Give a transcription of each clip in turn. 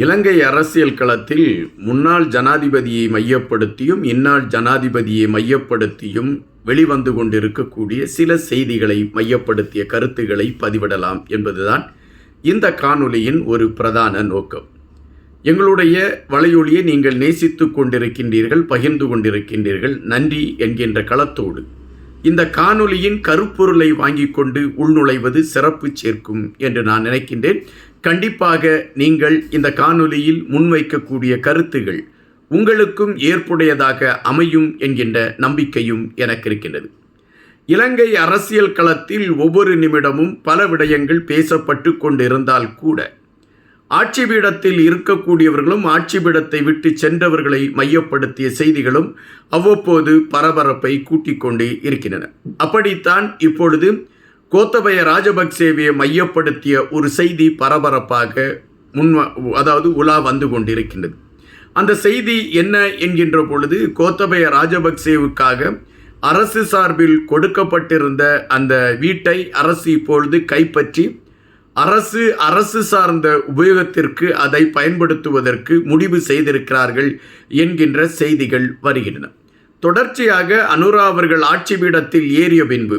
இலங்கை அரசியல் களத்தில் முன்னாள் ஜனாதிபதியை மையப்படுத்தியும் இந்நாள் ஜனாதிபதியை மையப்படுத்தியும் வெளிவந்து கொண்டிருக்கக்கூடிய சில செய்திகளை மையப்படுத்திய கருத்துக்களை பதிவிடலாம் என்பதுதான் இந்த காணொலியின் ஒரு பிரதான நோக்கம். எங்களுடைய வலையொலியை நீங்கள் நேசித்து கொண்டிருக்கின்றீர்கள் பகிர்ந்து கொண்டிருக்கின்றீர்கள். நன்றி என்கின்ற களத்தோடு. இந்த காணொலியின் கருப்பொருளை வாங்கிக் கொண்டு உள்நுழைவது சிறப்பு சேர்க்கும் என்று நான் நினைக்கின்றேன். கண்டிப்பாக நீங்கள் இந்த காணொலியில் முன்வைக்கக்கூடிய கருத்துகள் உங்களுக்கும் ஏற்புடையதாக அமையும் என்கின்ற நம்பிக்கையும் எனக்கு இருக்கின்றது. இலங்கை அரசியல் களத்தில் ஒவ்வொரு நிமிடமும் பல விடயங்கள் பேசப்பட்டு கொண்டிருந்தால் கூட ஆட்சி பீடத்தில் இருக்கக்கூடியவர்களும் ஆட்சி பீடத்தை விட்டு சென்றவர்களை மையப்படுத்திய செய்திகளும் அவ்வப்போது பரபரப்பை கூட்டிக் கொண்டே இருக்கின்றன. அப்படித்தான் இப்பொழுது கோத்தபய ராஜபக்சேவியை மையப்படுத்திய ஒரு செய்தி பரபரப்பாக முன் அதாவது உலா வந்து கொண்டிருக்கின்றது. அந்த செய்தி என்ன என்கின்ற பொழுது கோத்தபய ராஜபக்சேவுக்காக அரசு சார்பில் கொடுக்கப்பட்டிருந்த அந்த வீட்டை அரசு இப்பொழுது கைப்பற்றி அரசு அரசு சார்ந்த உபயோகத்திற்கு அதை பயன்படுத்துவதற்கு முடிவு செய்திருக்கிறார்கள் என்கின்ற செய்திகள் வருகின்றன. தொடர்ச்சியாக அனுரா அவர்கள் ஆட்சி பீடத்தில் ஏறிய பின்பு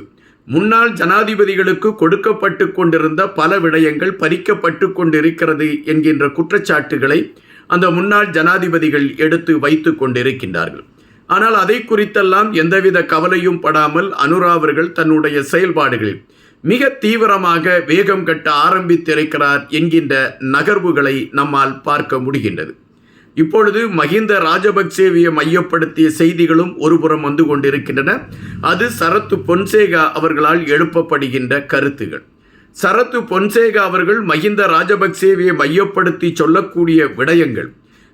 முன்னாள் ஜனாதிபதிகளுக்கு கொடுக்கப்பட்டு கொண்டிருந்த பல விடயங்கள் பறிக்கப்பட்டு கொண்டிருக்கிறது என்கின்ற குற்றச்சாட்டுகளை அந்த முன்னாள் ஜனாதிபதிகள் எடுத்து வைத்து கொண்டிருக்கின்றார்கள். ஆனால் அதை குறித்தெல்லாம் எந்தவித கவலையும் படாமல் அனுரா அவர்கள் தன்னுடைய செயல்பாடுகளில் மிக தீவிரமாக வேகம் கட்ட ஆரம்பித்திருக்கிறார் என்கின்ற நகர்வுகளை நம்மால் பார்க்க முடிகின்றது. இப்பொழுது மஹிந்த ராஜபக்சேவியை மையப்படுத்திய செய்திகளும் ஒருபுறம் வந்து கொண்டிருக்கின்றன. அது சரத்து பொன்சேகா அவர்களால் எழுப்பப்படுகின்ற கருத்துகள். சரத்து பொன்சேகா அவர்கள் மஹிந்த ராஜபக்சேவியை மையப்படுத்தி சொல்லக்கூடிய விடயங்கள்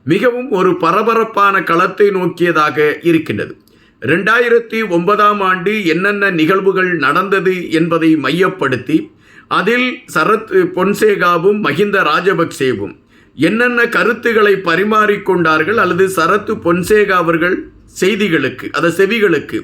மிகவும் ஒரு பரபரப்பான களத்தை நோக்கியதாக இருக்கின்றது. ரெண்டாயிரத்தி ஒன்பதாம் ஆண்டு என்னென்ன நிகழ்வுகள் நடந்தது என்பதை மையப்படுத்தி அதில் சரத் பொன்சேகாவும் மஹிந்த ராஜபக்சேவும் என்னென்ன கருத்துக்களை பரிமாறிக்கொண்டார்கள் அல்லது சரத்து பொன்சேகா அவர்கள் செய்திகளுக்கு அத செவிகளுக்கு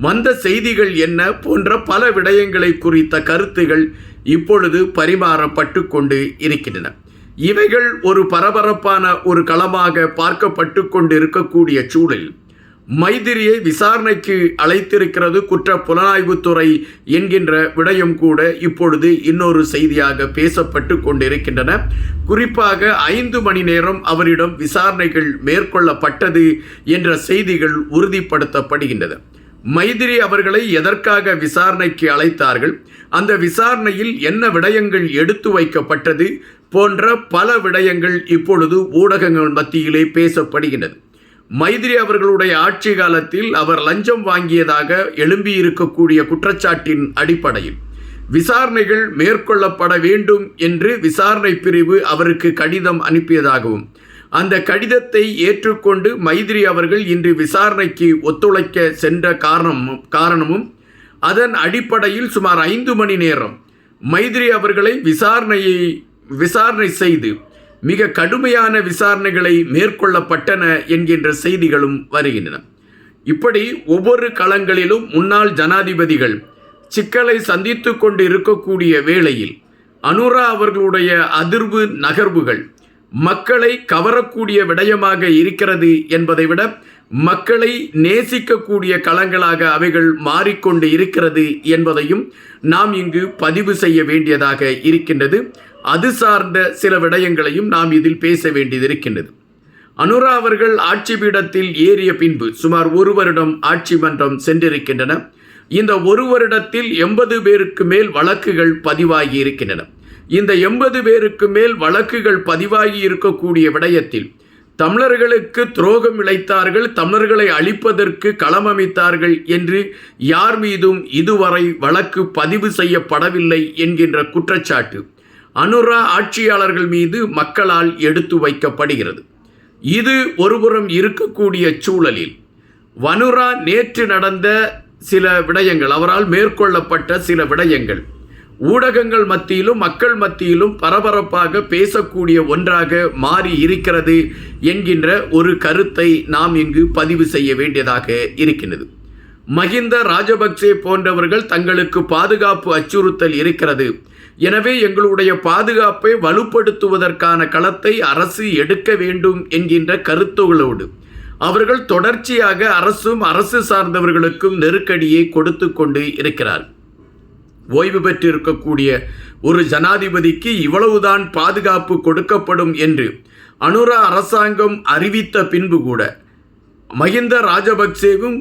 வந்த செய்திகள் என்ன போன்ற பல விடயங்களை குறித்த கருத்துகள் இப்பொழுது பரிமாறப்பட்டு கொண்டு இருக்கின்றன. இவைகள் ஒரு பரபரப்பான ஒரு களமாக பார்க்கப்பட்டு கொண்டு இருக்கக்கூடிய சூழலில் மைதிரியை விசாரணைக்கு அழைத்திருக்கிறது குற்ற புலனாய்வுத்துறை என்கின்ற விடயம் கூட இப்பொழுது இன்னொரு செய்தியாக பேசப்பட்டு கொண்டிருக்கின்றன. குறிப்பாக ஐந்து மணி நேரம் அவரிடம் விசாரணைகள் மேற்கொள்ளப்பட்டது என்ற செய்திகள் உறுதிப்படுத்தப்படுகின்றது. மைதிரி அவர்களை எதற்காக விசாரணைக்கு அழைத்தார்கள்? அந்த விசாரணையில் என்ன விடயங்கள் எடுத்து வைக்கப்பட்டது? போன்ற பல விடயங்கள் இப்பொழுது ஊடகங்கள் மத்தியிலே பேசப்படுகின்றது. மைத்ரி அவர்களுடைய ஆட்சி காலத்தில் அவர் லஞ்சம் வாங்கியதாக எழும்பியிருக்கக்கூடிய குற்றச்சாட்டின் அடிப்படையில் விசாரணைகள் மேற்கொள்ளப்பட வேண்டும் என்று விசாரணை பிரிவு அவருக்கு கடிதம் அனுப்பியதாகவும் அந்த கடிதத்தை ஏற்றுக்கொண்டு மைத்ரி அவர்கள் இன்று விசாரணைக்கு ஒத்துழைக்க சென்ற காரணமும் காரணமும் அதன் அடிப்படையில் சுமார் ஐந்து மணி நேரம் மைத்ரி அவர்களை விசாரணையை விசாரணை செய்து மிக கடுமையான விசாரணைகளை மேற்கொள்ளப்பட்டன என்கின்ற செய்திகளும் வருகின்றன. இப்படி ஒவ்வொரு களங்களிலும் முன்னாள் ஜனாதிபதிகள் சிக்கலை சந்தித்து கொண்டு இருக்கக்கூடிய வேளையில் அனுரா அவர்களுடைய அதிர்வு நகர்வுகள் மக்களை கவரக்கூடிய விடயமாக இருக்கிறது என்பதை விட மக்களை நேசிக்கக்கூடிய களங்களாக அவைகள் மாறிக்கொண்டு இருக்கிறது என்பதையும் நாம் இங்கு பதிவு செய்ய வேண்டியதாக இருக்கின்றது. அது சார்ந்த சில விடயங்களையும் நாம் இதில் பேச வேண்டியது இருக்கின்றது அனுரா அவர்கள் ஆட்சி பீடத்தில் ஏறிய பின்பு சுமார் ஒரு வருடம் ஆட்சி மன்றம் சென்றிருக்கின்றன. இந்த ஒரு வருடத்தில் எண்பது பேருக்கு மேல் வழக்குகள் பதிவாகி இருக்கின்றன இந்த எண்பது பேருக்கு மேல் வழக்குகள் பதிவாகி இருக்கக்கூடிய விடயத்தில் தமிழர்களுக்கு துரோகம் இழைத்தார்கள் தமிழர்களை அழிப்பதற்கு களமமைத்தார்கள் என்று யார் மீதும் இதுவரை வழக்கு பதிவு செய்யப்படவில்லை என்கின்ற குற்றச்சாட்டு அனுரா ஆட்சியாளர்கள் மீது மக்களால் எடுத்து வைக்கப்படுகிறது. இது ஒருபுறம் இருக்கக்கூடிய சூழலில் வனுரா நேற்று நடந்த சில விடயங்கள் அவரால் மேற்கொள்ளப்பட்ட சில விடயங்கள் ஊடகங்கள் மத்தியிலும் மக்கள் மத்தியிலும் பரபரப்பாக பேசக்கூடிய ஒன்றாக மாறி இருக்கிறது என்கின்ற ஒரு கருத்தை நாம் இங்கு பதிவு செய்ய வேண்டியதாக இருக்கின்றது. மஹிந்த ராஜபக்சே போன்றவர்கள் தங்களுக்கு பாதுகாப்பு அச்சுறுத்தல் இருக்கிறது. எனவே எங்களுடைய பாதுகாப்பை வலுப்படுத்துவதற்கான களத்தை அரசு எடுக்க வேண்டும் என்கின்ற கருத்துகளோடு அவர்கள் தொடர்ச்சியாக அரசும் அரசு சார்ந்தவர்களுக்கும் நெருக்கடியை கொடுத்து கொண்டு இருக்கிறார். ஓய்வு பெற்றிருக்கக்கூடிய ஒரு ஜனாதிபதிக்கு இவ்வளவுதான் பாதுகாப்பு கொடுக்கப்படும் என்று அனுரா அரசாங்கம் அறிவித்த பின்பு கூட மஹிந்த ராஜபக்சேவும்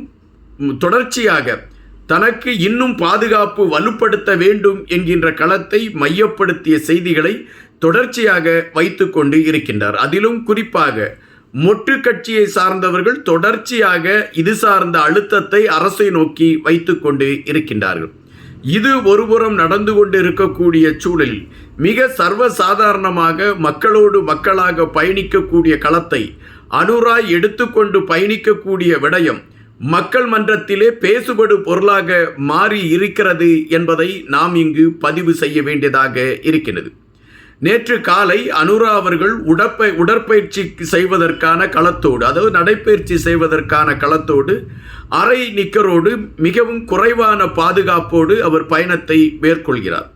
தொடர்ச்சியாக தனக்கு இன்னும் பாதுகாப்பு வலுப்படுத்த வேண்டும் என்கின்ற களத்தை மையப்படுத்திய செய்திகளை தொடர்ச்சியாக வைத்துக்கொண்டு இருக்கின்றார். அதிலும் குறிப்பாக மொட்டு கட்சியை சார்ந்தவர்கள் தொடர்ச்சியாக இது சார்ந்த அழுத்தத்தை அரசை நோக்கி வைத்துக்கொண்டு இருக்கின்றார்கள். இது ஒருபுறம் நடந்து கொண்டு இருக்கக்கூடிய சூழலில் மிக சர்வசாதாரணமாக மக்களோடு மக்களாக பயணிக்கக்கூடிய களத்தை அனுராய் எடுத்துக்கொண்டு பயணிக்கக்கூடிய விடயம் மக்கள் மன்றத்திலே பேசுபடு பொருளாக மாறி இருக்கிறது என்பதை நாம் இங்கு பதிவு செய்ய வேண்டியதாக இருக்கிறது நேற்று காலை அனுரா அவர்கள் உடற்பை உடற்பயிற்சி செய்வதற்கான களத்தோடு அதாவது நடைப்பயிற்சி செய்வதற்கான களத்தோடு அரை நிக்கரோடு மிகவும் குறைவான பாதுகாப்போடு அவர் பயணத்தை மேற்கொள்கிறார்.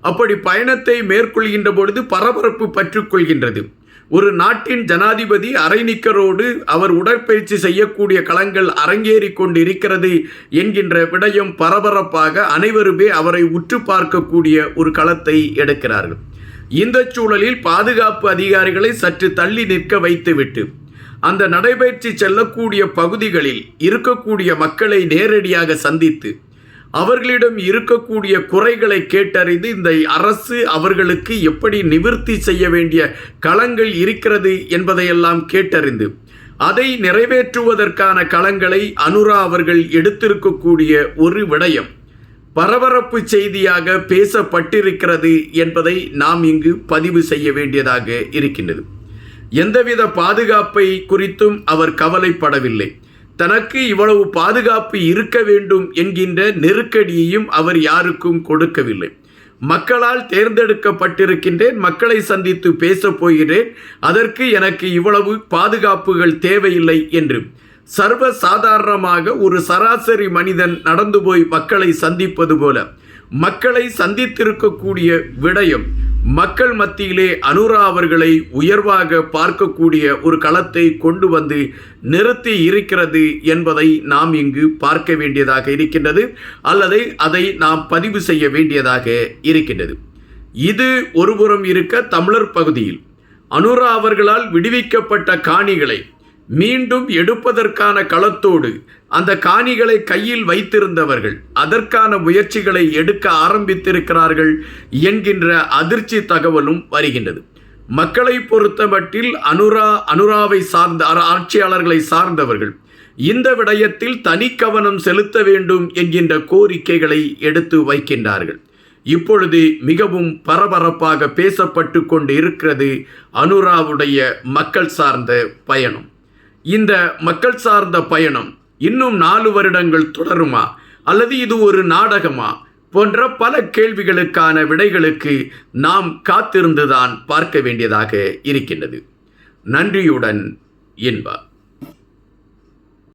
அப்படி பயணத்தை மேற்கொள்கின்ற பொழுது பரபரப்பு பற்றுக்கொள்கின்றது. ஒரு நாட்டின் ஜனாதிபதி அரைநிக்கரோடு அவர் உடற்பயிற்சி செய்யக்கூடிய களங்கள் அரங்கேறி கொண்டு இருக்கிறது என்கின்ற விடயம் பரபரப்பாக அனைவருமே அவரை உற்று பார்க்கக்கூடிய ஒரு களத்தை எடுக்கிறார்கள். இந்த சூழலில் பாதுகாப்பு அதிகாரிகளை சற்று தள்ளி நிற்க வைத்துவிட்டு அந்த நடைபயிற்சி செல்லக்கூடிய பகுதிகளில் இருக்கக்கூடிய மக்களை நேரடியாக சந்தித்து அவர்களிடம் இருக்கக்கூடிய குறைகளை கேட்டறிந்து இந்த அரசு அவர்களுக்கு எப்படி நிவர்த்தி செய்ய வேண்டிய களங்கள் இருக்கிறது என்பதையெல்லாம் கேட்டறிந்து அதை நிறைவேற்றுவதற்கான களங்களை அனுரா அவர்கள் எடுத்திருக்கக்கூடிய ஒரு விடயம். பரபரப்பு செய்தியாக பேசப்பட்டிருக்கிறது என்பதை நாம் இங்கு பதிவு செய்ய வேண்டியதாக இருக்கின்றது. எந்தவித பாதுகாப்பை குறித்தும் அவர் கவலைப்படவில்லை. தனக்கு இவ்வளவு பாதுகாப்பு இருக்க வேண்டும் என்கின்ற நெருக்கடியையும் அவர் யாருக்கும் கொடுக்கவில்லை. மக்களால் தேர்ந்தெடுக்கப்பட்டிருக்கின்றேன் மக்களை சந்தித்து பேசப் போகிறேன் அதற்கு எனக்கு இவ்வளவு பாதுகாப்புகள் தேவையில்லை என்று. சர்வ சாதாரணமாக ஒரு சராசரி மனிதன் நடந்து போய் மக்களை சந்திப்பது போல. மக்களை சந்தித்திருக்கக்கூடிய விடயம் மக்கள் மத்தியிலே அனுரா அவர்களை உயர்வாக பார்க்கக்கூடிய ஒரு களத்தை கொண்டு வந்து நிறுத்தி இருக்கிறது என்பதை நாம் இங்கு பார்க்க வேண்டியதாக இருக்கின்றது அல்லது அதை நாம் பதிவு செய்ய வேண்டியதாக இருக்கின்றது. இது ஒருபுறம் இருக்க தமிழர் பகுதியில் அனுரா அவர்களால் விடுவிக்கப்பட்ட காணிகளை மீண்டும் எடுப்பதற்கான களத்தோடு அந்த காணிகளை கையில் வைத்திருந்தவர்கள் அதற்கான முயற்சிகளை எடுக்க ஆரம்பித்திருக்கிறார்கள் என்கின்ற அதிர்ச்சி தகவலும் வருகின்றது. மக்களை பொறுத்தமட்டில் அனுரா அனுராவை சார்ந்த ஆட்சியாளர்களை சார்ந்தவர்கள் இந்த விடயத்தில் தனி கவனம் செலுத்த வேண்டும் என்கின்ற கோரிக்கைகளை எடுத்து வைக்கின்றார்கள். இப்பொழுது மிகவும் பரபரப்பாக பேசப்பட்டு கொண்டு இருக்கிறது அனுராவுடைய மக்கள் சார்ந்த பயணம். இந்த மக்கள் சார்ந்த பயணம் இன்னும் நாலு வருடங்கள் தொடருமா? அல்லது இது ஒரு நாடகமா? போன்ற பல கேள்விகளுக்கான விடைகளுக்கு நாம் காத்திருந்துதான் பார்க்க வேண்டியதாக இருக்கின்றது. நன்றியுடன் என்பார்